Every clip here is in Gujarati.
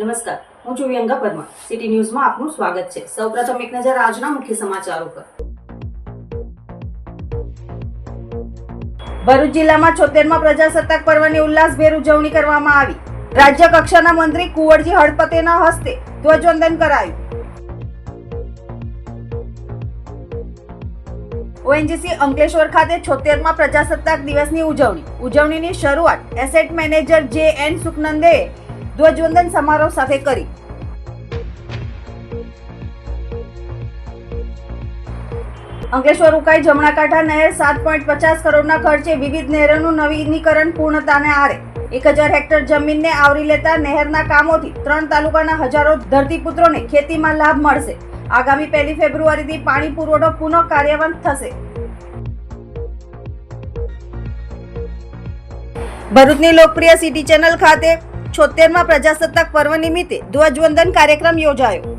નમસ્કાર, હું છું વ્યંગા પરમાર. સિટી ન્યૂઝમાં આપનું સ્વાગત છે. સૌપ્રથમ એક નજર આજના મુખ્ય સમાચારો પર. ભરૂચ જિલ્લામાં છોતેરમા પ્રજાસત્તાક પર્વની ઉલ્લાસભેર ઉજવણી કરવામાં આવી. રાજ્ય કક્ષાના મંત્રી કુંવરજી હળપતેના હસ્તે ધ્વજવંદન કરાયું. ઓએનજીસી અંકલેશ્વર ખાતે છોતેરમાં પ્રજાસત્તાક દિવસની ઉજવણી. ઉજવણીની શરૂઆત એસેટ મેનેજર જે એન સુખનંદેએ ધ્વજવંદન સમારોહ સાથે કરી. અંકલેશ્વર ઉકાઈ જમણા કાંઠા નહેર સાત પોઈન્ટ પચાસ કરોડના ખર્ચે વિવિધ નહેરોનું નવીનીકરણ પૂર્ણતાને આરે. એક હજાર હેક્ટર જમીનને આવરી લેતા નહેરના કામોથી ત્રણ તાલુકાના હજારો ધરતીપુત્રોને ખેતીમાં લાભ મળશે. આગામી પહેલી ફેબ્રુઆરીથી પાણી પુરવઠો પુનઃ કાર્યવાન થશે. ભરૂચની લોકપ્રિય સિટી ચેનલ ખાતે છોતેરમાં પ્રજાસત્તાક પર્વ નિમિત્તે ધ્વજવંદન કાર્યક્રમ યોજાયો.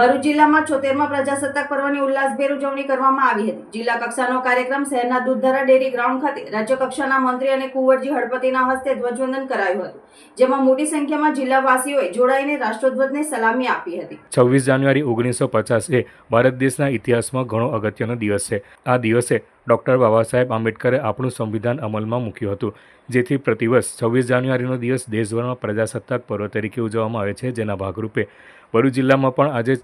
ભરૂચ જિલ્લામાં છોતેરમાં પ્રજાસત્તાક પર્વની ઉલ્લાસભેર ઉજવણી કરવામાં આવી હતી. જિલ્લા કક્ષાનો કાર્યક્રમ શહેરના દૂધધારા ડેરી ગ્રાઉન્ડ ખાતે રાજ્ય કક્ષાના મંત્રી અને કુંવરજી હળપતિના હસ્તે ધ્વજવંદન કરાયું હતું. જેમાં મોટી સંખ્યામાં જિલ્લાવાસીઓએ જોડાઈને રાષ્ટ્રધ્વજને સલામી આપી હતી. છવ્વીસ જાન્યુઆરી ઓગણીસો પચાસ એ ભારત દેશના ઇતિહાસમાં ઘણો અગત્યનો દિવસ છે. આ દિવસે ડૉક્ટર બાબા સાહેબ આંબેડકરે આપણું સંવિધાન અમલમાં મૂક્યું હતું. જેથી પ્રતિવર્ષ છવ્વીસ જાન્યુઆરીનો દિવસ દેશભરમાં પ્રજાસત્તાક પર્વ તરીકે ઉજવવામાં આવે છે. જેના ભાગરૂપે ભરૂચ જિલ્લામાં પણ આજે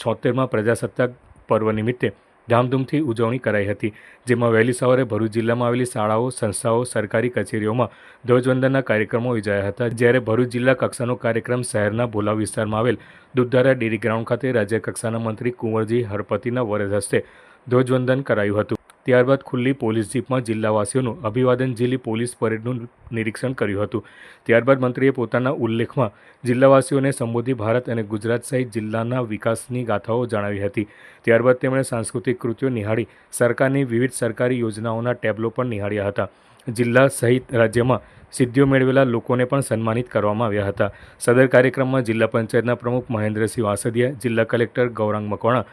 છોતેરમાં પ્રજાસત્તાક પર્વ નિમિત્તે ધામધૂમથી ઉજવણી કરાઈ હતી, જેમાં વહેલી સવારે ભરૂચ જિલ્લામાં આવેલી શાળાઓ, સંસ્થાઓ, સરકારી કચેરીઓમાં ધ્વજવંદનના કાર્યક્રમો યોજાયા હતા. જ્યારે ભરૂચ જિલ્લા કક્ષાનો કાર્યક્રમ શહેરના ભોલા વિસ્તારમાં આવેલ દુધારા ડેરી ગ્રાઉન્ડ ખાતે રાજ્ય કક્ષાના મંત્રી કુંવરજી હરપતિના વરદ હસ્તે ધ્વજવંદન કરાયું હતું. ત્યારબાદ ખુલ્લી પોલીસ જીપમાં જિલ્લાવાસીઓનું અભિવાદન ઝીલી પોલીસ પરેડનું નિરીક્ષણ કર્યું હતું. ત્યારબાદ મંત્રીએ પોતાના ઉલ્લેખમાં જિલ્લાવાસીઓને સંબોધી ભારત અને ગુજરાત સહિત જિલ્લાના વિકાસની ગાથાઓ જણાવી હતી. ત્યારબાદ તેમણે સાંસ્કૃતિક કૃતિઓ નિહાળી સરકારની વિવિધ સરકારી યોજનાઓના ટેબ્લો પણ નિહાળ્યા હતા. જિલ્લા સહિત રાજ્યમાં સિદ્ધિઓ મેળવેલા લોકોને પણ સન્માનિત કરવામાં આવ્યા હતા. સદર કાર્યક્રમમાં જિલ્લા પંચાયતના પ્રમુખ મહેન્દ્રસિંહ વાસદિયા, જિલ્લા કલેક્ટર ગૌરાંગ મકવાણા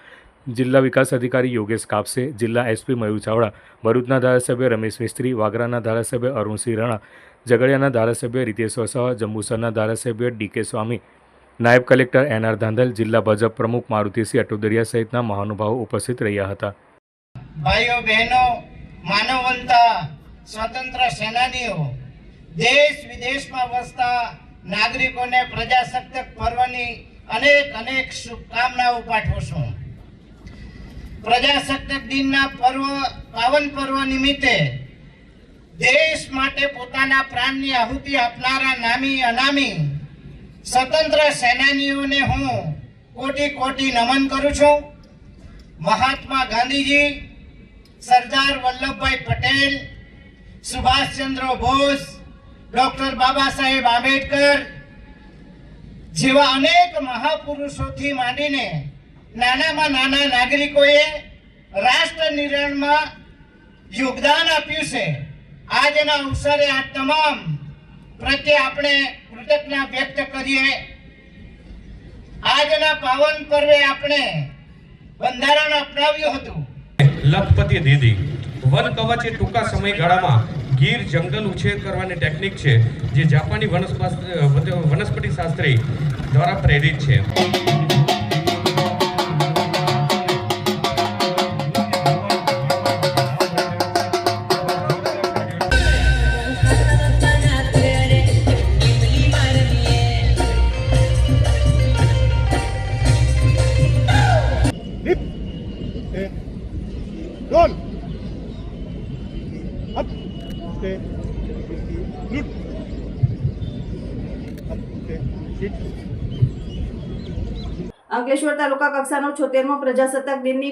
જિલ્લા વિકાસ અધિકારી યોગેશ કાપસે, જિલ્લા એસપી મયુર ચાવડા, ભરૂચના ધારાસભ્ય રમેશ મિસ્ત્રી વાગરાના ધારાસભ્ય અરુણસિંહ રાણા, ઝઘડિયાના ધારાસભ્ય રીતેશ વસાવા, જંબુસરના ધારાસભ્ય ડીકે સ્વામી, નાયબ કલેક્ટર એન આર ધાંધલ, જિલ્લા ભાજપ પ્રમુખ મારુતિસિંહ અટોદરિયા સહિતના મહાનુભાવો ઉપસ્થિત રહ્યા હતા. ભાઈઓ, બહેનો, માનવવંતા, સ્વતંત્ર સેનાનીઓ, દેશ વિદેશમાં વસતા નાગરિકોને પ્રજાસત્તાક પર્વની અનેક અનેક શુભકામનાઓ પાઠવું છું. પ્રજાસત્તાક દિનના પર્વ, પાવન પર્વ નિમિત્તે દેશ માટે પોતાના પ્રાણની આહુતિ આપનારા નામી, અનામી સ્વતંત્ર સેનાનીઓને હું કોટી કોટી નમન કરું છું. મહાત્મા ગાંધીજી, સરદાર વલ્લભભાઈ પટેલ, સુભાષચંદ્ર બોઝ, ડોક્ટર બાબા સાહેબ આંબેડકર જેવા અનેક મહાપુરુષોથી માંડીને નાનામાં નાના નાગરિકોએ રાષ્ટ્ર નિર્માણમાં યોગદાન આપ્યું છે. આજના અવસરે આ તમામ પ્રત્યે આપણે કૃતજ્ઞતા વ્યક્ત કરીએ. આજના પાવન પર્વે આપણે બંધારણ અપનાવ્યું હતું. લખપતિ દીદી, વન કવચ એ ટૂંકા સમયગાળામાં ગીર જંગલ ઉછેર કરવાની ટેકનિક છે, જે જાપાની વનસ્પતિ શાસ્ત્રી દ્વારા પ્રેરિત છે. અંકલેશ્વર તાલુકા કક્ષાનો છોતેરમો પ્રજાસત્તાક દિનની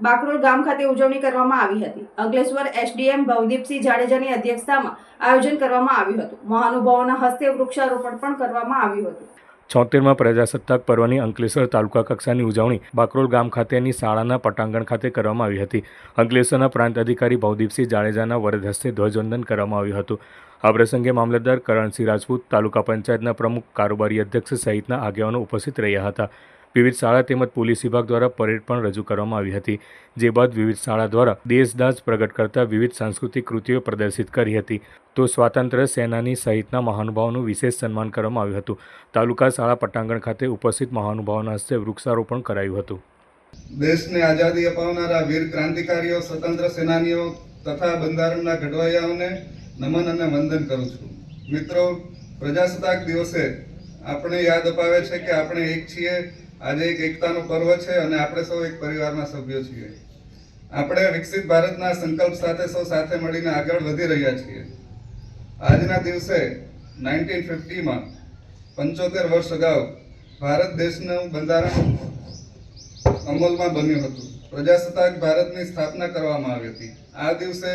બાકરોલ ગામ ખાતે ઉજવણી કરવામાં આવી હતી. અંકલેશ્વર એસડીએમ ભવદીપસિંહ જાડેજાની અધ્યક્ષતામાં આયોજન કરવામાં આવ્યું હતું. મહાનુભાવોના હસ્તે વૃક્ષારોપણ પણ કરવામાં આવ્યું હતું. છોતેરમાં પ્રજાસત્તાક પર્વની અંકલેશ્વર તાલુકા કક્ષાની ઉજવણી બાકરોલ ગામ ખાતેની શાળાના પટાંગણ ખાતે કરવામાં આવી હતી. અંકલેશ્વરના પ્રાંત અધિકારી ભવદીપસિંહ જાડેજાના વરદ હસ્તે ધ્વજવંદન કરવામાં આવ્યું હતું. આ પ્રસંગે મામલતદાર કરણસિંહ રાજપૂત તાલુકા પંચાયતના પ્રમુખ કારોબારી અધ્યક્ષ સહિતના આગેવાનો ઉપસ્થિત રહ્યા હતા. વિવિધ શાળા તેમજ પોલીસ વિભાગ દ્વારા પરેડ પણ રજૂ કરવામાં આવી હતી, જે બાદ વિવિધ શાળા દ્વારા દેશદાસ પ્રગટ કરતા વિવિધ સાંસ્કૃતિક કૃતિઓ પ્રદર્શિત કરી હતી. તો સ્વાતંત્ર્ય સેનાની સહિતના મહાનુભાવોનું વિશેષ સન્માન કરવામાં આવ્યું હતું. તાલુકા શાળા પટાંગણ ખાતે ઉપસ્થિત મહાનુભાવોના હસ્તે વૃક્ષારોપણ કરાયું હતું. દેશને આઝાદી અપાવનારા વીર ક્રાંતિકારીઓ, સ્વતંત્ર સેનાનીઓ તથા બંધારણના ઘડવૈયાઓને નમન અને વંદન કરું છું. મિત્રો, પ્રજાસત્તાક દિવસે આપણે યાદ અપાવે છે કે આપણે એક છીએ આજે એક એકતાનો પર્વ છે અને આપણે સૌ એક પરિવારના સભ્યો છીએ. આપણે વિકસિત ભારતના સંકલ્પ સાથે સૌ સાથે મળીને આગળ વધી રહ્યા છીએ. આજના દિવસે નાઇન્ટીન ફિફ્ટીમાં પંચોતેર વર્ષ અગાઉ ભારત દેશનું બંધારણ અમલમાં બન્યું હતું. પ્રજાસત્તાક ભારતની સ્થાપના કરવામાં આવી હતી. આ દિવસે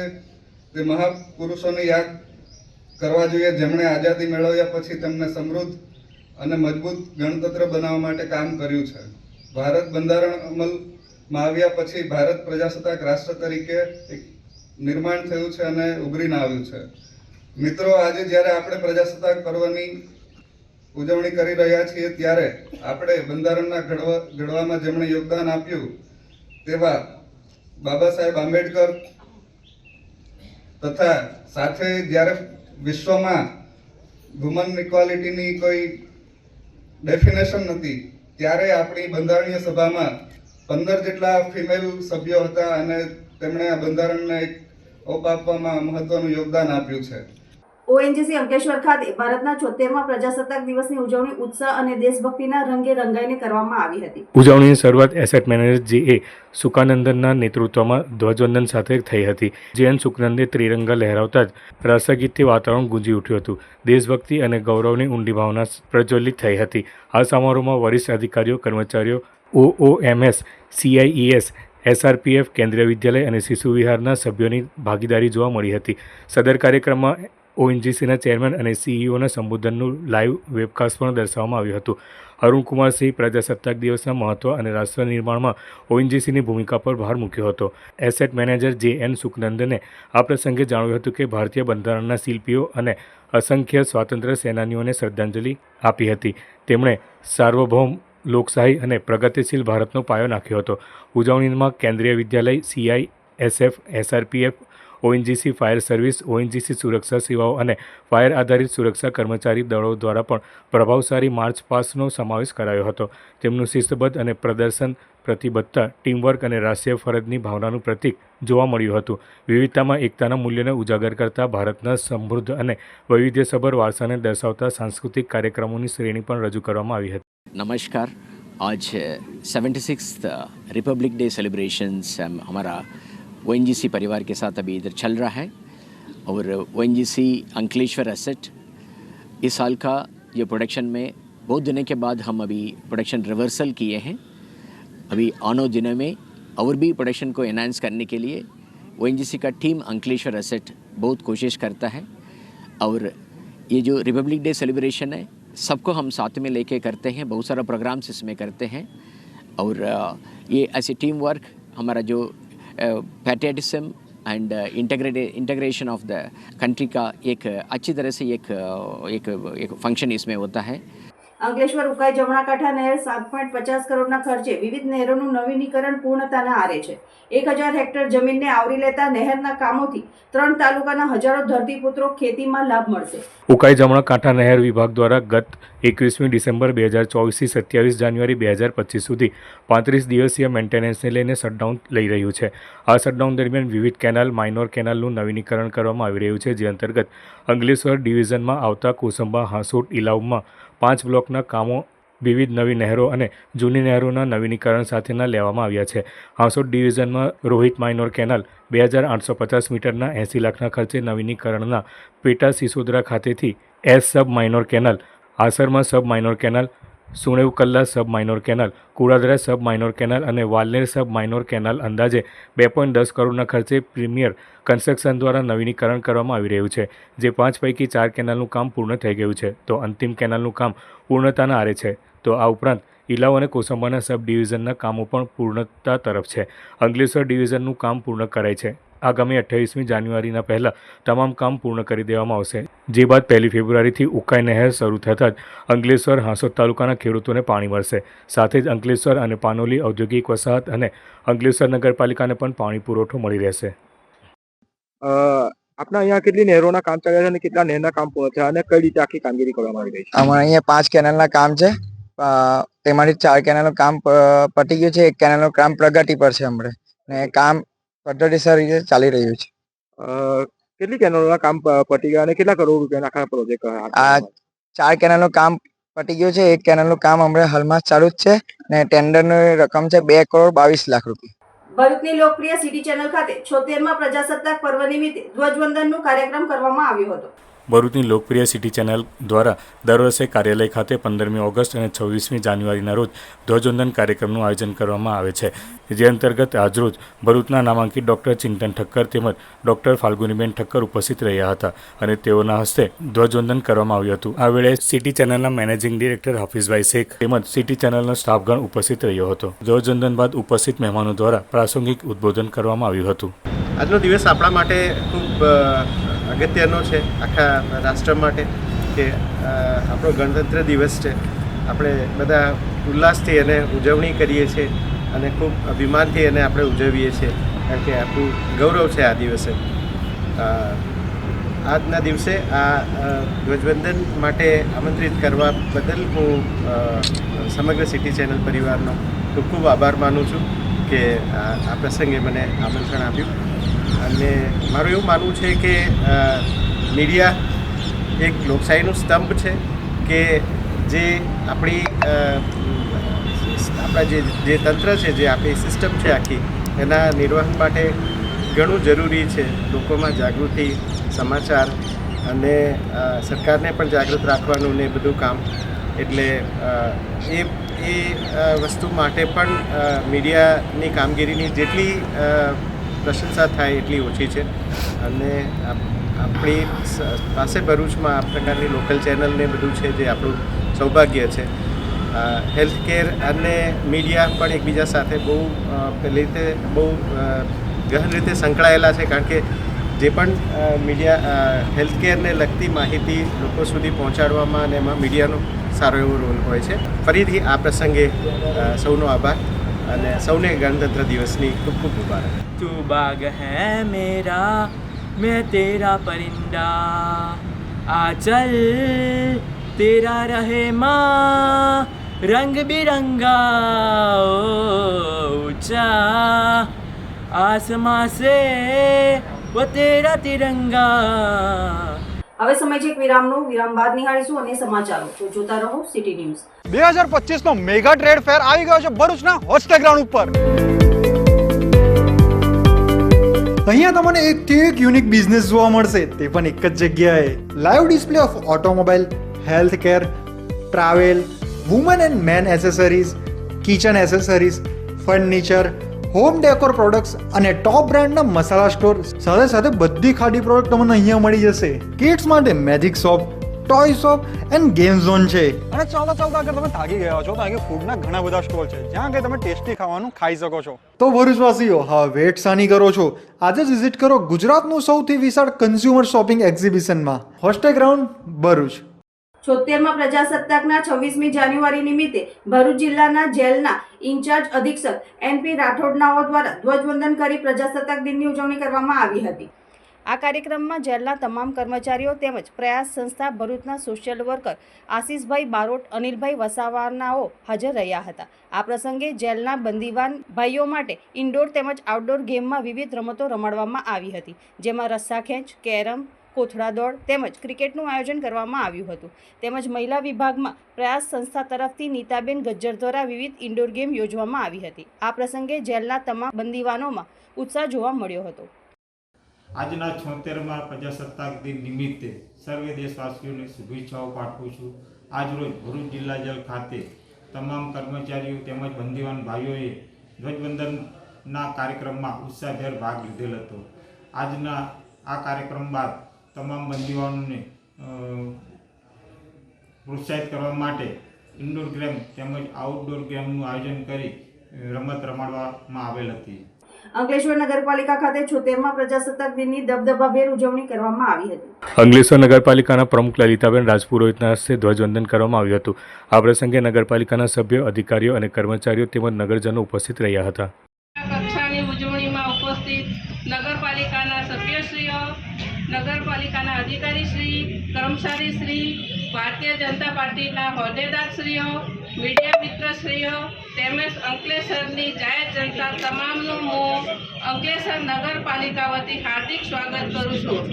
તે મહાપુરુષોને યાદ કરવા જોઈએ, જેમણે આઝાદી મેળવ્યા પછી તેમને સમૃદ્ધ અને મજબૂત ગણતંત્ર બનાવવા માટે કામ કર્યું છે. ભારત બંધારણ અમલમાં આવ્યા પછી ભારત પ્રજાસત્તાક રાષ્ટ્ર તરીકે એક નિર્માણ થયું છે અને ઉભરીને આવ્યું છે. મિત્રો, આજે જ્યારે આપણે પ્રજાસત્તાક પર્વની ઉજવણી કરી રહ્યા છીએ, ત્યારે આપણે બંધારણના ઘડવા, ઘડવામાં જેમણે યોગદાન આપ્યું, તેવા બાબા સાહેબ આંબેડકર તથા સાથે જ્યારે વિશ્વમાં વુમન ઇક્વાલિટીની કોઈ ડેફિનેશન નથી. ત્યારે આપણી બંધારણીય સભામાં પંદર જેટલા ફિમેલ સભ્યો હતા અને તેમણે આ બંધારણને એક ઓપ આપવામાં મહત્વનું યોગદાન આપ્યું છે. ઓએનજીસી અંકલેશ્વર ખાતે ભારતના છોતેરમાં પ્રજાસત્તાક દિવસની ઉજવણી ઉત્સાહ અને દેશભક્તિના રંગે રંગાઈને કરવામાં આવી હતી. ઉજવણીની શરૂઆત એસેટ મેનેજર જીએ સુકાનંદનના નેતૃત્વમાં ધ્વજવંદન સાથે થઈ હતી. જેન સુકાનંદે ત્રિરંગા લહેરાવતા જ રાષ્ટ્રગીતથી વાતાવરણ ગુંજી ઉઠ્યું હતું. દેશભક્તિ અને ગૌરવની ઊંડી ભાવના પ્રજ્વલિત થઈ હતી. આ સમારોહમાં વરિષ્ઠ અધિકારીઓ, કર્મચારીઓ ઓઓએમએસ સીઆઈઈએસ એસઆરપીએફ કેન્દ્રીય વિદ્યાલય અને શિશુ વિહારના સભ્યોની ભાગીદારી જોવા મળી હતી. સદર કાર્યક્રમમાં ઓએનજીસીના ચેરમેન અને સીઈઓના સંબોધનનું લાઈવ વેબકાસ્ટ પણ દર્શાવવામાં આવ્યું હતું. અરુણકુમાર સિંહ પ્રજાસત્તાક દિવસના મહત્વ અને રાષ્ટ્ર નિર્માણમાં ઓએનજીસીની ભૂમિકા પર ભાર મૂક્યો હતો. એસેટ મેનેજર જે એન સુખનંદને આ પ્રસંગે જણાવ્યું હતું કે ભારતીય બંધારણના શિલ્પીઓ અને અસંખ્ય સ્વાતંત્ર્ય સેનાનીઓને શ્રદ્ધાંજલિ આપી હતી. તેમણે સાર્વભૌમ, લોકશાહી અને પ્રગતિશીલ ભારતનો પાયો નાખ્યો હતો. ઉજવણીમાં Kendriya Vidyalaya CI SF SRPF ONGC fire service, ONGC સુરક્ષા સેવાઓ અને ફાયર આધારિત સુરક્ષા કર્મચારી દળો દ્વારા પણ પ્રભાવશાળી માર્ચ પાસનો સમાવેશ કરાયો હતો. તેમનું શિસ્તબદ્ધ અને પ્રદર્શન, પ્રતિબદ્ધતા, ટીમવર્ક અને રાષ્ટ્રીય ફરજની ભાવનાનું પ્રતીક જોવા મળ્યું હતું. વિવિધતામાં એકતાના મૂલ્યને ઉજાગર કરતા ભારતના સમૃદ્ધ અને વૈવિધ્યસભર વારસાને દર્શાવતા સાંસ્કૃતિક કાર્યક્રમોની શ્રેણી પણ રજૂ કરવામાં આવી હતી. નમસ્કાર. આજ seventy six republic day celebrations અમારા ओ परिवार के साथ अभी इधर चल रहा है और ओ अंकलेश्वर एसेट इस साल का ये प्रोडक्शन में बहुत दिनों के बाद हम अभी प्रोडक्शन रिवर्सल किए हैं। अभी आनो दिनों में और भी प्रोडक्शन को एनहांस करने के लिए ओ का टीम अंकलेश्वर एसेट बहुत कोशिश करता है और ये जो रिपब्लिक डे सेलिब्रेशन है, सबको हम साथ में लेके करते हैं, बहुत सारा प्रोग्राम्स इसमें करते हैं और ये ऐसे टीम वर्क हमारा जो patriotism and integrate integration of the country का एक अ, अच्छी तरह से एक अ, एक एक फंक्शन इसमें होता है અંકલેશ્વર, ઉકાઈ, જમણાકાંઠા નહેર સાત પોઈન્ટ પચાસ કરોડના ખર્ચે વિવિધ નહેરોનું નવીનીકરણ પૂર્ણતાના આરે છે. એક હજાર હેક્ટર જમીનને આવરી લેતા નહેરના કામોથી ત્રણ તાલુકાના હજારો ધરતીપુત્રો ખેતીમાં લાભ મળશે. ઉકાઈ, જમણાકાંઠા નહેર વિભાગ દ્વારા ગત એકવીસમી ડિસેમ્બર બે હજાર ચોવીસથી સત્યાવીસ જાન્યુઆરી બે હજાર પચીસ સુધી પાંત્રીસ દિવસીય મેન્ટેનન્સને લઈને શટડાઉન લઈ રહ્યું છે. આ શટડાઉન દરમિયાન વિવિધ કેનાલ, માઇનોર કેનાલનું નવીનીકરણ કરવામાં આવી રહ્યું છે. જે અંતર્ગત અંગલેશ્વર ડિવિઝનમાં આવતા કોસંબા, હાંસોટ ઇલાવમાં પાંચ બ્લોકના કામો વિવિધ નવી નહેરો અને જૂની નહેરોના નવીનીકરણ સાથેના લેવામાં આવ્યા છે. હાંસોટ ડિવિઝનમાં રોહિત માઇનોર કેનાલ બે હજાર આઠસો પચાસ મીટરના એંસી લાખના ખર્ચે નવીનીકરણના પેટા સિસોદરા ખાતેથી S sub minor canal, આસરમાં sub minor canal Sunev Kalla sub minor canal Kudadara sub minor canal અને વાલનેર સબ માઇનોર કેનાલ અંદાજે બે પોઈન્ટ દસ કરોડના ખર્ચે પ્રીમિયર કન્સ્ટ્રક્શન દ્વારા નવીનીકરણ કરવામાં આવી રહ્યું છે, જે પાંચ પૈકી ચાર કેનાલનું કામ પૂર્ણ થઈ ગયું છે. તો અંતિમ કેનાલનું કામ પૂર્ણતાના આરે છે. તો આ ઉપરાંત ઇલાવ અને કોસંબાના સબ ડિવિઝનના કામો પણ પૂર્ણતા તરફ છે. અંગલેશ્વર ડિવિઝનનું કામ પૂર્ણ કરાય છે. આગામી અઠ્યાવીસમી જાન્યુઆરીના પહેલાં તમામ કામ પૂર્ણ કરી દેવામાં આવશે. જે બાદ પહેલી ફેબ્રુઆરીથી ઉકાઈ નહેર શરૂ થતાં જ અંકલેશ્વર હાંસોદ તાલુકાના ખેડૂતોને પાણી મળશે. સાથે જ અંકલેશ્વર અને પાનોલી ઔદ્યોગિક વસાહત અને અંકલેશ્વર નગરપાલિકાને પણ પાણી પુરવઠો મળી રહેશે. અ, આપણા અહીંયા કેટલી નહેરોના કામ ચાલે છે અને કેટલા નહેરના કામ પૂર્ણ થયા અને કઈ રીતે આખી કામગીરી કરવામાં આવી રહી છે? અમારે અહીંયા પાંચ કેનાલના કામ છે. તેમાંથી ચાર કેનાલનું કામ પતી ગયું છે. એક કેનાલનું કામ પ્રગતિ પર છે હમણાં. ને કામ પદ્ધતિસર રીતે ચાલી રહ્યું છે. અ, કેટલી કેનાલોના કામ પટી પતી ગયા અને કેટલા કરોડ રૂપિયાના આખા પ્રોજેક્ટ આ ચાર કેનલનું કામ પતી ગયું છે એક કેનલનું કામ હમણાં હાલમાં ચાલુ જ છે ને ટેન્ડરની રકમ છે બે કરોડ બાવીસ લાખ રૂપિયા. ભરૂચની લોકપ્રિય સિટી ચેનલ ખાતે છોતેરમાં પ્રજાસત્તાક પર્વ નિમિત્તે ધ્વજવંદનનો કાર્યક્રમ કરવામાં આવ્યો હતો. ભરૂચની લોકપ્રિય સિટી ચેનલ દ્વારા દર વર્ષે કાર્યાલય ખાતે પંદરમી ઓગસ્ટ અને છવ્વીસમી જાન્યુઆરીના રોજ ધ્વજવંદન કાર્યક્રમનું આયોજન કરવામાં આવે છે. જે અંતર્ગત આજરોજ ભરૂચના નામાંકિત ડૉક્ટર ચિંતન ઠક્કર તેમજ ડૉક્ટર ફાલ્ગુનીબેન ઠક્કર ઉપસ્થિત રહ્યા હતા અને તેઓના હસ્તે ધ્વજવંદન કરવામાં આવ્યું હતું. આ વેળાએ સિટી ચેનલના મેનેજિંગ ડિરેક્ટર હફીઝભાઈ શેખ તેમજ સિટી ચેનલનો સ્ટાફગણ ઉપસ્થિત રહ્યો હતો. ધ્વજવંદન બાદ ઉપસ્થિત મહેમાનો દ્વારા પ્રાસંગિક ઉદ્બોધન કરવામાં આવ્યું હતું. આજનો દિવસ આપણા માટે ખૂબ અગત્યનો છે. આખા રાષ્ટ્ર માટે કે આપણો ગણતંત્ર દિવસ છે. આપણે બધા ઉલ્લાસથી એને ઉજવણી કરીએ છીએ અને ખૂબ અભિમાનથી એને આપણે ઉજવીએ છીએ. કારણ કે આપણું ગૌરવ છે આ દિવસે. આજના દિવસે આ ધ્વજવંદન માટે આમંત્રિત કરવા બદલ હું સમગ્ર સિટી ચેનલ પરિવારનો ખૂબ ખૂબ આભાર માનું છું કે આ પ્રસંગે મને આમંત્રણ આપ્યું. અને મારું એવું માનવું છે કે મીડિયા એક લોકશાહીનું સ્તંભ છે કે જે આપણી આપણા જે જે તંત્ર છે, જે આપણી સિસ્ટમ છે આખી, એના નિર્વહન માટે ઘણું જરૂરી છે લોકોમાં જાગૃતિ, સમાચાર અને સરકારને પણ જાગૃત રાખવાનું ને બધું કામ. એટલે એ એ વસ્તુ માટે પણ મીડિયાની કામગીરીની જેટલી પ્રશંસા થાય એટલી ઓછી છે. અને આપણી પાસે ભરૂચમાં આ પ્રકારની લોકલ ચેનલને બધું છે જે આપણું સૌભાગ્ય છે. હેલ્થ કેર અને મીડિયા પણ એકબીજા સાથે બહુ પહેલી રીતે બહુ ગહન રીતે સંકળાયેલા છે કારણ કે જે પણ મીડિયા હેલ્થ કેરને લગતી માહિતી લોકો સુધી પહોંચાડવામાં અને એમાં મીડિયાનો સારો એવો રોલ હોય છે. ફરીથી આ પ્રસંગે સૌનો આભાર અને સૌને ગણતંત્ર દિવસની ખૂબ ખૂબ મુબારક. તું બાગ હે મેરા मैं तेरा परिंदा आचल तेरा रहे माँ रंग बिरंगा ओ ऊंचा आसमां से वो तेरा तिरंगा હવે સમય છે એક વિરામનો વિરામ બાદ નિહાળીશું અને સમાચારો તો જોતા રહો સિટી ન્યૂઝ બે હજાર પચીસ નો મેગા ટ્રેડ ફેર આવી ગયો છે ભરૂચના હોસ્ટેલ ગ્રાઉન્ડ ઉપર અહીંયા તમને એકથી એક યુનિક બિઝનેસ જોવા મળશે. તે પણ એક જ જગ્યાએ. Live display of automobile health care travel woman and man accessories kitchen accessories furniture home decor products અને ટોપ બ્રાન્ડના મસાલા સ્ટોર સાથે સાથે બધી ખાડી પ્રોડક્ટ તમને અહીંયા મળી જશે. કિડ્સ માટે magic shop toy shop and game zone છે. અને ચાલતા ચાલતા અગર તમે થાકી ગયા છો. તો અહીંયા ફૂડના ઘણા બધા સ્ટોલ છે. જ્યાં કે તમે ટેસ્ટી ખાવાનું ખાઈ શકો છો. તો ભરૂચવાસીઓ હા વેટ સાની કરો છો. આજે જ વિઝિટ કરો ગુજરાતનું સૌથી વિશાળ કન્ઝ્યુમર શોપિંગ એક્ઝિબિશનમાં હોસ્ટે ગ્રાઉન્ડ ભરૂચ. છોતેરમાં પ્રજાસત્તાકના છવ્વીસમી જાન્યુઆરી નિમિત્તે ભરૂચ જિલ્લાના જેલના ઇન્ચાર્જ અધિક્ષક એનપી રાઠોડનાઓ દ્વારા ધ્વજવંદન કરી પ્રજાસત્તાક દિનની ઉજવણી કરવામાં આવી હતી. આ કાર્યક્રમમાં જેલના તમામ કર્મચારીઓ તેમજ પ્રયાસ સંસ્થા ભરૂચના સોશિયલ વર્કર આશીષભાઈ બારોટ, અનિલભાઈ વસાવાનાઓ હાજર રહ્યા હતા. આ પ્રસંગે જેલના બંદીવાન ભાઈઓ માટે ઇન્ડોર તેમજ આઉટડોર ગેમમાં વિવિધ રમતો રમાડવામાં આવી હતી. જેમાં રસ્સા ખેંચ, કેરમ, કોથળા દોડ તેમજ ક્રિકેટનું આયોજન કરવામાં આવ્યું હતું. તેમજ મહિલા વિભાગમાં પ્રયાસ સંસ્થા તરફથી નીતાબેન ગજ્જર દ્વારા વિવિધ ઇન્ડોર ગેમ યોજવામાં આવી હતી. આ પ્રસંગે જેલના તમામ બંદીવાનોમાં ઉત્સાહ જોવા મળ્યો હતો. આજના છોતેરમાં પ્રજાસત્તાક દિન નિમિત્તે સર્વે દેશવાસીઓને શુભેચ્છાઓ પાઠવું છું. આજરોજ ભરૂચ જિલ્લા જેલ ખાતે તમામ કર્મચારીઓ તેમજ બંદીવાન ભાઈઓએ ધ્વજવંદનના કાર્યક્રમમાં ઉત્સાહભેર ભાગ લીધેલ હતો. આજના આ કાર્યક્રમ બાદ તમામ બંદીવાનોને પ્રોત્સાહિત કરવા માટે ઇન્ડોર ગેમ તેમજ આઉટડોર ગેમનું આયોજન કરી રમત રમાડવામાં આવેલ હતી. અંકલેશ્વર નગરપાલિકા ખાતે છોતેરમાં પ્રજાસત્તાક દિનની દબદબાભેર ઉજવણી કરવામાં આવી હતી. અંકલેશ્વર નગરપાલિકાના પ્રમુખ લલિતાબેન રાજપુરોહિતના હસ્તે ધ્વજવંદન કરવામાં આવ્યું હતું. આ પ્રસંગે નગરપાલિકાના સભ્યો અધિકારીઓ અને કર્મચારીઓ તેમજ નગરજનો ઉપસ્થિત રહ્યા હતા. કક્ષાની ઉજવણીમાં ઉપસ્થિત નગરપાલિકાના સભ્યશ્રીઓ નગરપાલિકાના અધિકારીશ્રી કર્મચારીશ્રી જનતા પાર્ટીના હોદ્દેદારશ્રીઓ, મીડિયા મિત્રશ્રીઓ, તેમજ અંકલેશ્વરની જાહેર જનતા તમામનું હું અંકલેશ્વર નગરપાલિકા વતી હાર્દિક સ્વાગત કરું છું.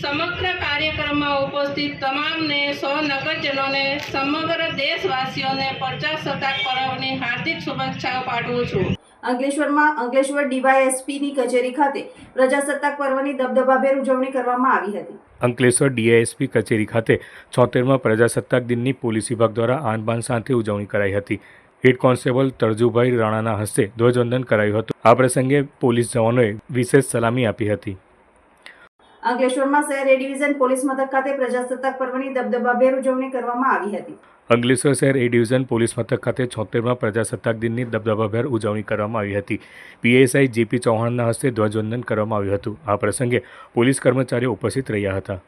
સમગ્ર કાર્યક્રમમાં ઉપસ્થિત તમામને સૌ નગરજનોને, સમગ્ર દેશવાસીઓને પ્રજાસત્તાક પર્વની હાર્દિક શુભેચ્છાઓ પાઠવું છું. અંકલેશ્વરમાં અંકલેશ્વર ડીવાયએસપીની કચેરી ખાતે પ્રજાસત્તાક પર્વની દબદબાભેર ઉજવણી કરવામાં આવી હતી. અંકલેશ્વર ડીઆઈએસપી કચેરી ખાતે છોતેરમાં પ્રજાસત્તાક દિનની પોલીસ વિભાગ દ્વારા આનબાન સાથે ઉજવણી કરાઈ હતી. હેડ કોન્સ્ટેબલ તરજુભાઈ રાણાના હસ્તે ધ્વજવંદન કરાયું હતું. આ પ્રસંગે પોલીસ જવાનોએ વિશેષ સલામી આપી હતી. અંકલેશ્વરમાં શહેર એ ડિવિઝન પોલીસ મથક ખાતે પ્રજાસત્તાક પર્વની દબદબાભેર ઉજવણી કરવામાં આવી હતી. અંકલેશ્વર શહેર એ ડિવિઝન પોલીસ મથક ખાતે છોતેરમાં પ્રજાસત્તાક દિનની દબદબાભેર ઉજવણી કરવામાં આવી હતી. પીએસઆઈ જેપી ચૌહાણના હસ્તે ધ્વજવંદન કરવામાં આવ્યું હતું. આ પ્રસંગે પોલીસ કર્મચારીઓ ઉપસ્થિત રહ્યા હતા.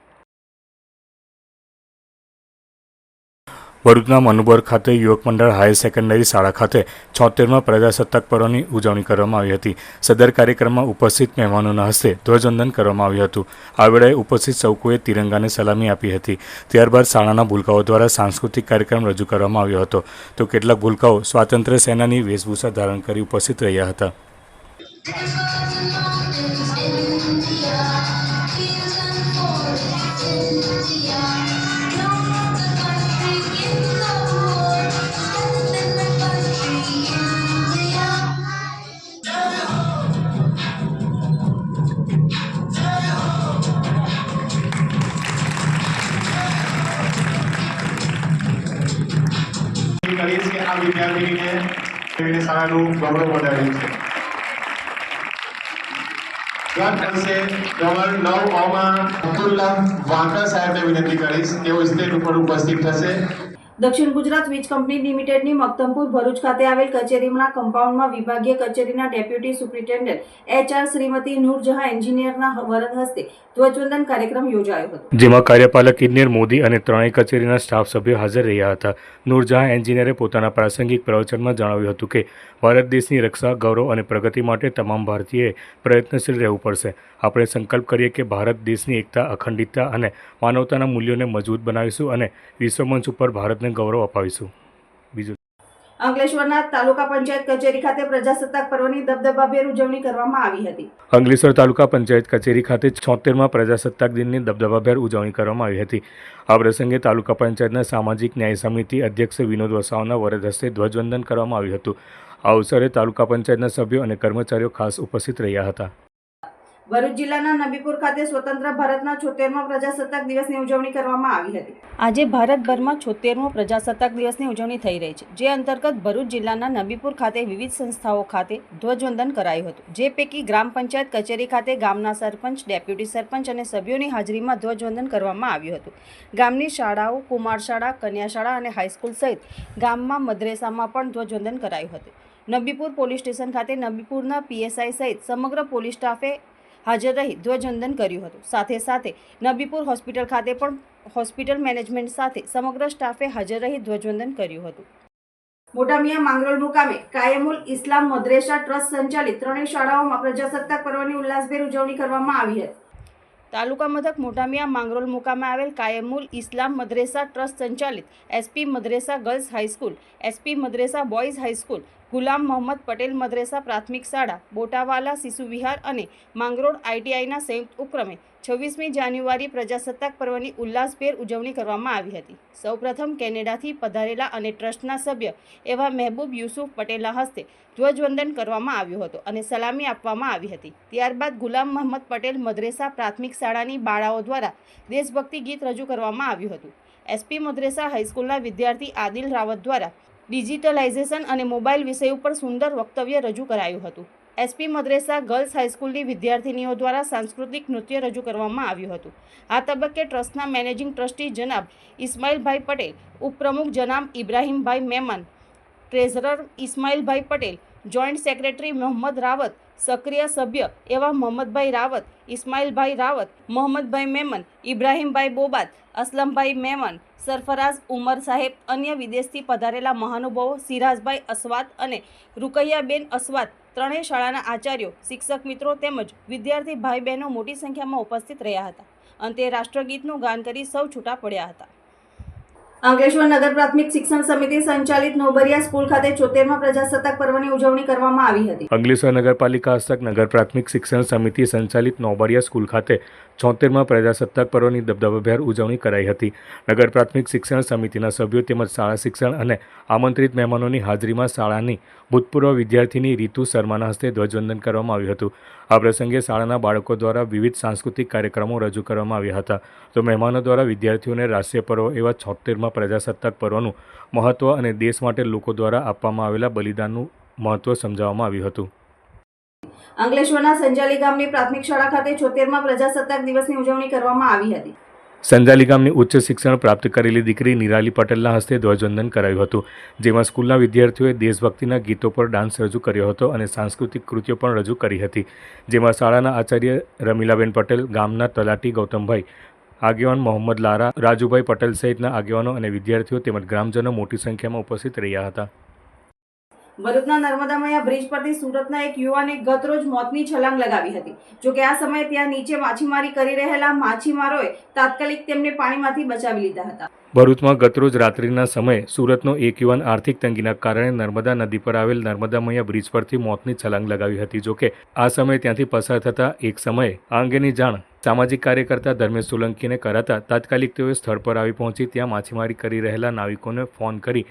ભરૂચના મનુબર ખાતે યુવક મંડળ હાયર સેકન્ડરી શાળા ખાતે છોતેરમાં પ્રજાસત્તાક પર્વની ઉજવણી કરવામાં આવી હતી. સદર કાર્યક્રમમાં ઉપસ્થિત મહેમાનોના હસ્તે ધ્વજવંદન કરવામાં આવ્યું હતું. આ વેળાએ ઉપસ્થિત સૌ કોઈએ તિરંગાને સલામી આપી હતી. ત્યારબાદ શાળાના ભૂલકાઓ દ્વારા સાંસ્કૃતિક કાર્યક્રમ રજૂ કરવામાં આવ્યો હતો. તો કેટલાક ભૂલકાઓ સ્વાતંત્ર્ય સેનાની વેશભૂષા ધારણ કરી ઉપસ્થિત રહ્યા હતા. આ વિદ્યાર્થીને એને શાળાનું ગૌરવ વધાર્યું છે ગત વર્ષે ધોરણ નવ ઓમાં અબ્દુલ્લા વાંકા સાહેબને વિનંતી કરીશ તેઓ સ્ટેજ ઉપર ઉપસ્થિત થશે દક્ષિણ ગુજરાત વીજ કંપની લિમિટેડની મક્તમપુર ભરૂચ ખાતે આવેલ કચેરીના કમ્પાઉન્ડમાં વિભાગીય કચેરીના deputy superintendent HR Shrimati Noorjahan એન્જિનિયરના વરદ હસ્તે ધ્વજવંદન કાર્યક્રમ યોજાયો હતો. જેમાં કાર્યપાલક ઇજનેર મોદી અને ત્રણેય કચેરીના સ્ટાફ સભ્યો હાજર રહ્યા હતા. નૂરજહાં એન્જિનિયરે પોતાના પ્રાસંગિક પ્રવચનમાં જણાવ્યું હતું કે, ભારત દેશની રક્ષા, ગૌરવ અને પ્રગતિ માટે તમામ ભારતીયએ પ્રયત્નશીલ રહેવું પડશે. આપણે સંકલ્પ કરીએ કે ભારત દેશની એકતા, અખંડિતતા અને માનવતાના મૂલ્યોને મજબૂત બનાવીશું અને વિશ્વમંચ ઉપર ભારતને ગૌરવ અપાવીશું. બીજું? અંકલેશ્વરના તાલુકા પંચાયત કચેરી ખાતે પ્રજાસત્તાક પર્વની દબદબાભેર ઉજવણી કરવામાં આવી હતી. અંકલેશ્વર તાલુકા પંચાયત કચેરી ખાતે છોતેરમાં પ્રજાસત્તાક દિનની દબદબાભેર ઉજવણી કરવામાં આવી હતી. આ પ્રસંગે તાલુકા પંચાયતના સામાજિક ન્યાય સમિતિ અધ્યક્ષ વિનોદ વસાવાના વરદ હસ્તે ધ્વજવંદન કરવામાં આવ્યું હતું. આ અવસરે તાલુકા પંચાયતના સભ્યો અને કર્મચારીઓ ખાસ ઉપસ્થિત રહ્યા હતા. ભરૂચ જિલ્લાના નબીપુર ખાતે સ્વતંત્ર ભારતના છોતેરમાં પ્રજાસત્તાક દિવસની ઉજવણી કરવામાં આવી હતી. આજે ભારતભરમાં છોતેરમો પ્રજાસત્તાક દિવસની ઉજવણી થઈ રહી છે, જે અંતર્ગત ભરૂચ જિલ્લાના નબીપુર ખાતે વિવિધ સંસ્થાઓ ખાતે ધ્વજવંદન કરાયું હતું, જે પૈકી ગ્રામ પંચાયત કચેરી ખાતે ગામના સરપંચ, ડેપ્યુટી સરપંચ અને સભ્યોની હાજરીમાં ધ્વજવંદન કરવામાં આવ્યું હતું. ગામની શાળાઓ કુમાર શાળા કન્યા અને હાઈસ્કૂલ સહિત ગામમાં મદ્રેસામાં પણ ધ્વજવંદન કરાયું હતું. નબીપુર પોલીસ સ્ટેશન ખાતે નબીપુરના પીએસઆઈ સહિત સમગ્ર પોલીસ સ્ટાફે હાજર રહી ધ્વજવંદન કર્યું હતું. સાથે સાથે નબીપુર હોસ્પિટલ ખાતે પણ હોસ્પિટલ મેનેજમેન્ટ સાથે સમગ્ર સ્ટાફે હાજર રહી ધ્વજવંદન કર્યું હતું. મોટા મિયા માંગરોળ મુકામે કાયમુલ ઇસ્લામ મદ્રેસા ટ્રસ્ટ સંચાલિત ત્રણેય શાળાઓમાં પ્રજાસત્તાક પર્વની ઉલ્લાસભેર ઉજવણી કરવામાં આવી હતી. તાલુકા મથક મોટામિયા માંગરોળ મુકામે આવેલ કાયમુલ ઇસ્લામ મદ્રેસા ટ્રસ્ટ સંચાલિત SP Madresa girls high school, SP Madresa boys high school, Gulam Mohammad Patel મદ્રેસા પ્રાથમિક શાળા, બોટાવાલા, શિશુ વિહાર અને માંગરોળ આઈટીઆઈના સંયુક્ત ઉપક્રમે છવ્વીસમી જાન્યુઆરી પ્રજાસત્તાક પર્વની ઉલ્લાસભેર ઉજવણી કરવામાં આવી હતી. સૌપ્રથમ કેનેડાથી પધારેલા અને ટ્રસ્ટના સભ્ય એવા મહેબૂબ યુસુફ પટેલના હસ્તે ધ્વજવંદન કરવામાં આવ્યું હતું અને સલામી આપવામાં આવી હતી. ત્યારબાદ ગુલામ મોહમ્મદ પટેલ મદ્રેસા પ્રાથમિક શાળાની બાળાઓ દ્વારા દેશભક્તિ ગીત રજૂ કરવામાં આવ્યું હતું. એસપી મદ્રેસા હાઈસ્કૂલના વિદ્યાર્થી આદિલ રાવત દ્વારા ડિજિટલાઇઝેશન અને મોબાઈલ વિષય ઉપર સુંદર વક્તવ્ય રજૂ કરાયું હતું. એસપી મદ્રેસા ગર્લ્સ હાઈસ્કૂલની વિદ્યાર્થિનીઓ દ્વારા સાંસ્કૃતિક નૃત્ય રજૂ કરવામાં આવ્યું હતું. આ તબક્કે ટ્રસ્ટના મેનેજિંગ ટ્રસ્ટી જનાબ ઇસ્માઇલભાઈ પટેલ, ઉપપ્રમુખ જનાબ Ibrahimbhai Memon, treasurer Ismailbhai Patel, joint secretary Mohammad Rawat સક્રિય સભ્ય એવા મોહમ્મદભાઈ રાવત, ઇસ્માઇલભાઈ રાવત, મોહમ્મદભાઈ મેમન, ઇબ્રાહીમભાઈ બોબાત, અસલમભાઈ મેમન, સરફરાઝ ઉમર સાહેબ, અન્ય વિદેશથી પધારેલા મહાનુભાવો સિરાજભાઈ અસ્વાત અને રૂકૈયાબેન અસ્વાત, ત્રણેય શાળાના આચાર્યો, શિક્ષક મિત્રો તેમજ વિદ્યાર્થી ભાઈ બહેનો મોટી સંખ્યામાં ઉપસ્થિત રહ્યા હતા. અંતે રાષ્ટ્રગીતનું ગાન કરી સૌ છૂટા પડ્યા હતા. અંકલેશ્વર નગર પ્રાથમિક શિક્ષણ સમિતિ સંચાલિત નોબરિયા સ્કૂલ ખાતે ચોતેરમાં પ્રજાસત્તાક પર્વની ઉજવણી કરવામાં આવી હતી. અંકલેશ્વર નગરપાલિકા હસ્તક નગર પ્રાથમિક શિક્ષણ સમિતિ સંચાલિત નોબરિયા સ્કૂલ ખાતે છોતેરમાં પ્રજાસત્તાક પર્વની દબદબાભેર ઉજવણી કરાઈ હતી. નગર પ્રાથમિક શિક્ષણ સમિતિના સભ્યો તેમજ શાળા શિક્ષણ અને આમંત્રિત મહેમાનોની હાજરીમાં શાળાની ભૂતપૂર્વ વિદ્યાર્થીની રીતુ શર્માના હસ્તે ધ્વજવંદન કરવામાં આવ્યું હતું. આ પ્રસંગે શાળાના બાળકો દ્વારા વિવિધ સાંસ્કૃતિક કાર્યક્રમો રજૂ કરવામાં આવ્યા હતા. તો મહેમાનો દ્વારા વિદ્યાર્થીઓને રાષ્ટ્રીય પર્વ એવા છોતેરમાં પ્રજાસત્તાક પર્વનું મહત્ત્વ અને દેશ માટે લોકો દ્વારા આપવામાં આવેલા બલિદાનનું મહત્ત્વ સમજાવવામાં આવ્યું હતું. અંગલેશ્વરના સંજાલી ગામની પ્રાથમિક શાળા ખાતે ચોતેરમાં પ્રજાસત્તાક દિવસની ઉજવણી કરવામાં આવી હતી. સંજાલી ગામની ઉચ્ચ શિક્ષણ પ્રાપ્ત કરેલી દીકરી નિરાલી પટેલના હસ્તે ધ્વજવંદન કરાયું હતું જેમાં સ્કૂલના વિદ્યાર્થીઓએ દેશભક્તિના ગીતો પર ડાન્સ રજૂ કર્યો હતો અને સાંસ્કૃતિક કૃતિઓ પણ રજૂ કરી હતી જેમાં શાળાના આચાર્ય રમીલાબેન પટેલ ગામના તલાટી ગૌતમભાઈ આગેવાન મોહમ્મદ લારા, રાજુભાઈ પટેલ સહિતના આગેવાનો અને વિદ્યાર્થીઓ તેમજ ગ્રામજનો મોટી સંખ્યામાં ઉપસ્થિત રહ્યા હતા. ભરૂચના નર્મદામયા બ્રિજ પરથી સુરતના એક યુવાને ગતરોજ મોતની છલાંગ લગાવી હતી. જોકે આ સમયે ત્યાં નીચે માછીમારી કરી રહેલા માછીમારોએ તાત્કાલિક તેમને પાણીમાંથી બચાવી લીધા હતા. ભરૂચમાં ગતરોજ રાત્રિના સમયે સુરતનો એક યુવાન આર્થિક તંગીના કારણે નર્મદા નદી પર આવેલ નર્મદા મૈયા બ્રિજ પરથી મોતની છલાંગ લગાવી હતી. જોકે આ સમયે ત્યાંથી પસાર થતા એક સમયે આ અંગેની જાણ સામાજિક કાર્યકર્તા ધર્મેશ સોલંકીને કરાતા તાત્કાલિક તેઓએ સ્થળ પર આવી પહોંચી ત્યાં માછીમારી કરી રહેલા નાવિકોને ફોન કરી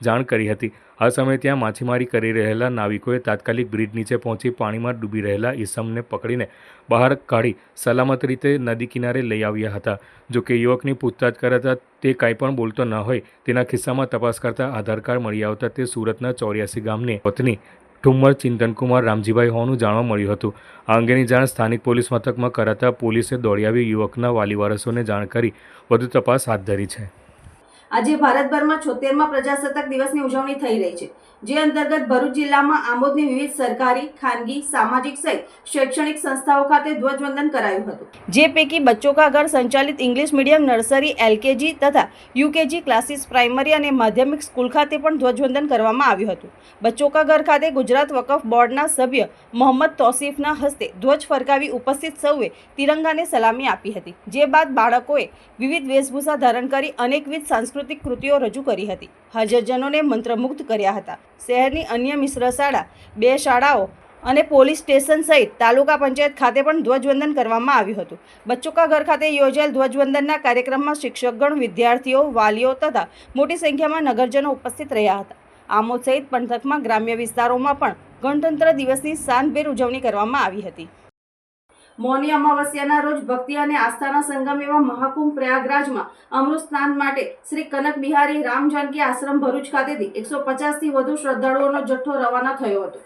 જાણ કરી હતી. આ સમયે ત્યાં માછીમારી કરી રહેલા નાવિકોએ તાત્કાલિક બ્રિજ નીચે પહોંચી પાણીમાં ડૂબી રહેલા ઈસમને પકડીને બહાર કાઢી સલામત રીતે નદી કિનારે લઈ આવ્યા હતા. જો કે યુવકની પૂછતાછ કરાતા તે કાંઈ પણ બોલતો ન હોય, તેના ખિસ્સામાં તપાસ કરતા આધાર કાર્ડ મળી આવતા તે સુરતના ચોર્યાસી ગામની પત્ની ઠુમ્મર ચિંતનકુમાર રામજીભાઈ હોવાનું જાણવા મળ્યું હતું. આ અંગેની જાણ સ્થાનિક પોલીસ મથકમાં કરાતા પોલીસે દોડી આવી યુવકના વાલીવારસોને જાણ કરી, વધુ તપાસ હાથ ધરી છે. આજે ભારતભરમાં છોતેરમાં પ્રજાસત્તાક દિવસની ઉજવણી થઈ રહી છે. જે અંતર્ગત ભરૂચ જિલ્લામાં આમોદની વિવિધ સરકારી, ખાનગી, સામાજિક સહિત શૈક્ષણિક સંસ્થાઓ ખાતે ધ્વજવંદન કરાયું હતું. જે પૈકી બચ્ચો કા ઘર સંચાલિત ઇંગ્લિશ મીડિયમ નર્સરી, એલકેજી તથા યુકેજી ક્લાસીસ પ્રાઇમરી અને માધ્યમિક સ્કૂલ ખાતે પણ ધ્વજવંદન કરવામાં આવ્યું હતું. બચ્ચો કા ઘર ખાતે ગુજરાત વકફ બોર્ડના સભ્ય મોહમ્મદ તોસીફના હસ્તે ધ્વજ ફરકાવી ઉપસ્થિત સૌએ તિરંગાને સલામી આપી હતી. જે બાદ બાળકોએ વિવિધ વેશભૂષા ધારણ કરી અનેકવિધ સાંસ્કૃતિક કૃતિઓ રજૂ કરી હતી. હાજરજનોને મંત્રમુગ્ધ કર્યા હતા. શહેરની અન્ય મિશ્ર શાળા, બે શાળાઓ અને પોલીસ સ્ટેશન સહિત તાલુકા પંચાયત ખાતે પણ ધ્વજવંદન કરવામાં આવ્યું હતું. બચ્ચોકા ઘર ખાતે યોજાયેલ ધ્વજવંદનના કાર્યક્રમમાં શિક્ષકગણ, વિદ્યાર્થીઓ, વાલીઓ તથા મોટી સંખ્યામાં નગરજનો ઉપસ્થિત રહ્યા હતા. આમોદ સહિત પંથકમાં ગ્રામ્ય વિસ્તારોમાં પણ ગણતંત્ર દિવસની શાનભેર ઉજવણી કરવામાં આવી હતી. મૌની અમાવસ્યાના રોજ ભક્તિ અને આસ્થાના સંગમ એવા મહાકુંભ પ્રયાગરાજમાં અમૃત સ્નાન માટે શ્રી કનક બિહારી રામ જાનકી આશ્રમ ભરૂચ ખાતેથી એકસો પચાસથી વધુ શ્રદ્ધાળુઓનો જથ્થો રવાના થયો હતો.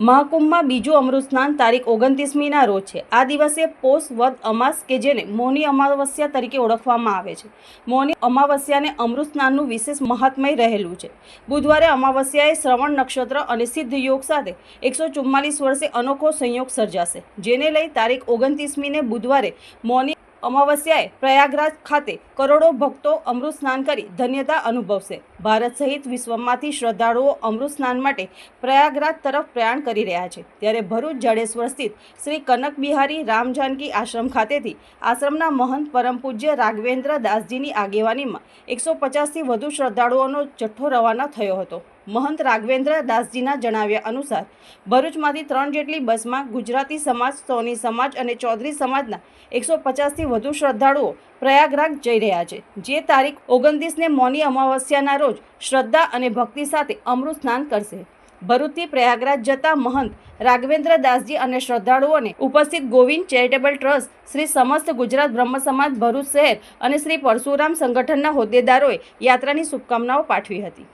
મહાકુંભમાં બીજું અમૃત સ્નાન તારીખ ઓગણત્રીસમીના રોજ છે. આ દિવસે પોષ વદ અમાસ કે જેને મૌની અમાવસ્યા તરીકે ઓળખવામાં આવે છે. મૌની અમાવસ્યાને અમૃત સ્નાનનું વિશેષ મહાત્મય રહેલું છે. બુધવારે અમાવસ્યાએ શ્રવણ નક્ષત્ર અને સિદ્ધ યોગ સાથે એકસો ચુમ્માલીસ વર્ષે અનોખો સંયોગ સર્જાશે. જેને લઈ તારીખ ઓગણત્રીસમીને બુધવારે મૌની અમાવસ્યાએ પ્રયાગરાજ ખાતે કરોડો ભક્તો અમૃત સ્નાન કરી ધન્યતા અનુભવશે. ભારત સહિત વિશ્વમાંથી શ્રદ્ધાળુઓ અમૃત સ્નાન માટે પ્રયાગરાજ તરફ પ્રયાણ કરી રહ્યા છે. ત્યારે ભરૂચ, જડેશ્વર સ્થિત શ્રી કનક બિહારી રામ જાનકી આશ્રમ ખાતેથી આશ્રમના મહંત પરમ પૂજ્ય રાઘવેન્દ્ર દાસજીની આગેવાનીમાં એકસો પચાસથી વધુ શ્રદ્ધાળુઓનો જથ્થો રવાના થયો હતો. મહંત રાઘવેન્દ્ર દાસજીના જણાવ્યા અનુસાર, ભરૂચમાંથી ત્રણ જેટલી બસમાં ગુજરાતી સમાજ, સોની સમાજ અને ચૌધરી સમાજના એકસો પચાસથી વધુ શ્રદ્ધાળુઓ પ્રયાગરાજ જઈ રહ્યા છે. જે તારીખ ઓગણત્રીસને મૌની અમાવસ્યાના રોજ શ્રદ્ધા અને ભક્તિ સાથે અમૃત સ્નાન કરશે. ભરૂચથી પ્રયાગરાજ જતા મહંત રાઘવેન્દ્ર દાસજી અને શ્રદ્ધાળુઓને ઉપસ્થિત ગોવિંદ ચેરિટેબલ ટ્રસ્ટ, શ્રી સમસ્ત ગુજરાત બ્રહ્મ સમાજ, ભરૂચ શહેર અને શ્રી પરશુરામ સંગઠનના હોદ્દેદારોએ યાત્રાની શુભકામનાઓ પાઠવી હતી.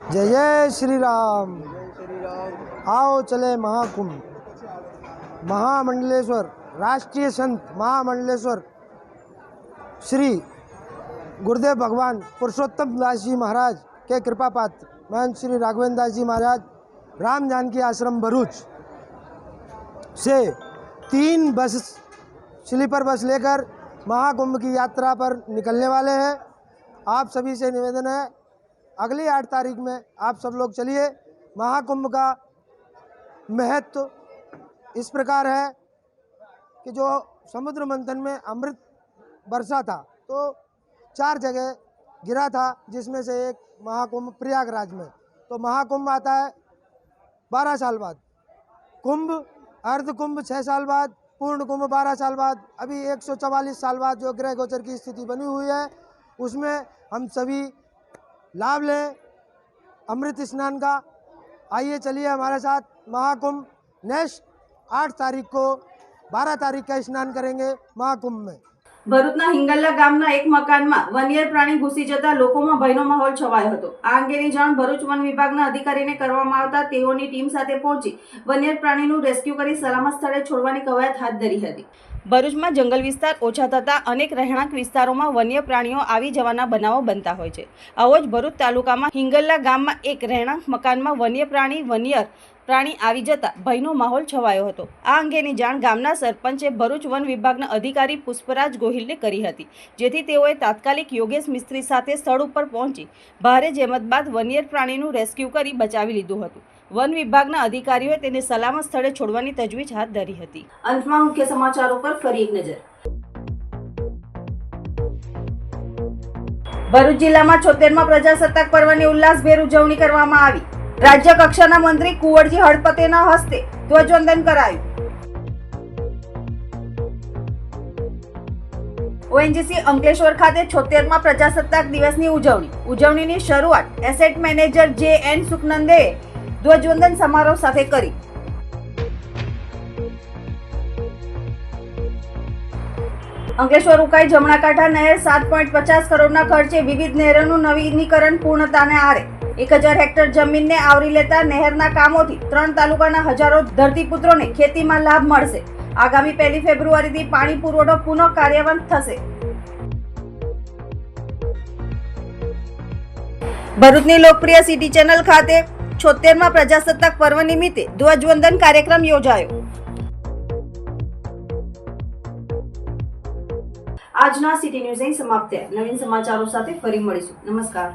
जय जय श्री राम आओ चले महाकुंभ। महामंडलेश्वर, राष्ट्रीय संत महामंडलेश्वर। श्री गुरुदेव भगवान पुरुषोत्तम दास जी महाराज के कृपा पात्र। महंत श्री राघवेंद्र दास जी महाराज, राम जानकी आश्रम भरूच से तीन बस स्लीपर बस लेकर महाकुंभ की यात्रा पर निकलने वाले हैं। आप सभी से निवेदन है अगली आठ तारीख में आप सब लोग चलिए। महाकुंभ का महत्व इस प्रकार है कि जो समुद्र मंथन में अमृत बरसा था तो चार जगह गिरा था, जिसमें से एक महाकुंभ प्रयागराज में। तो महाकुंभ आता है बारह साल बाद। कुंभ अर्ध कुंभ छः साल बाद पूर्ण कुंभ बारह साल बाद, अभी एक सौ चवालीस साल बाद जो ग्रह गोचर की स्थिति बनी हुई है, उसमें हम सभी लाभ लें अमृत स्नान का आइए चलिए हमारे साथ महाकुंभ नेक्स्ट आठ तारीख को बारह तारीख का स्नान करेंगे महाकुंभ में ભરૂચના હિંગલ્લા ગામના એક મકાનમાં વન્યર પ્રાણી ઘૂસી જતા લોકોમાં ભયનો માહોલ છવાયો હતો આ અંગેની જાણ ભરૂચ વન વિભાગના અધિકારીને કરવામાં આવતા તેઓની ટીમ સાથે પહોંચી વન્યર પ્રાણીનું રેસ્ક્યુ કરી સલામત સ્થળે છોડવાની કવાયત હાથ ધરી હતી ભરૂચમાં જંગલ વિસ્તાર ઓછા થતાં અનેક રહેણાંક વિસ્તારોમાં વન્ય પ્રાણીઓ આવી જવાના બનાવો બનતા હોય છે. આવો જ ભરૂચ તાલુકામાં હિંગલ્લા ગામમાં એક રહેણાંક મકાનમાં વન્ય પ્રાણી વન્યર પ્રાણી આવી જતા ભયનો માહોલ છવાયો હતો. આ અંગેની જાણ ગામના સરપંચે ભરૂચ વન વિભાગના અધિકારી પુષ્પરાજ ગોહિલને કરી હતી, જેથી તેઓએ તાત્કાલિક યોગેશ મિસ્ત્રી સાથે સ્થળ ઉપર પહોંચી ભારે જેમત બાદ વન્યર પ્રાણીનું રેસ્ક્યુ કરી બચાવી લીધું હતું. વન વિભાગના અધિકારીઓએ તેને સલામત સ્થળે છોડવાની તજવીજ હાથ ધરી હતી. અંતમાં મુખ્ય સમાચારો પર ફરી એક નજર. ભરૂચ જિલ્લામાં છોતેરમાં પ્રજાસત્તાક પર્વની ઉલ્લાસભેર ઉજવણી કરવામાં આવી. રાજ્ય કક્ષાના મંત્રી કુંવરજી હળપતેના હસ્તે ધ્વજવંદન કરાયું. ઓએનજીસી અંકલેશ્વર ખાતે છોતેરમાં પ્રજાસત્તાક દિવસની ઉજવણી. ઉજવણીની શરૂઆત એસેટ મેનેજર જે એન સુખનંદેએ ધ્વજવંદન સમારોહ સાથે કરી. અંકલેશ્વર ઉકાઈ જમણા કાંઠા નહેર સાત પોઈન્ટ પચાસ કરોડના ખર્ચે વિવિધ નહેરોનું નવીનીકરણ પૂર્ણતાને આરે. એક હજાર હેક્ટર જમીનને આવરી લેતા નહેરના કામોથી ત્રણ તાલુકાના હજારો ધરતીપુત્રોને ખેતીમાં લાભ મળશે. આગામી પહેલી ફેબ્રુઆરીથી પાણી પુરવઠો પુનઃ કાર્યવાન થશે. ભરૂચની લોકપ્રિય સિટી ચેનલ ખાતે છોતેરમાં પ્રજાસત્તાક પર્વ નિમિત્તે ધ્વજવંદન કાર્યક્રમ યોજાયો. આજના સિટી ન્યૂઝ અહીં સમાપ્ત નવીન સમાચારો સાથે ફરી મળીશું. નમસ્કાર.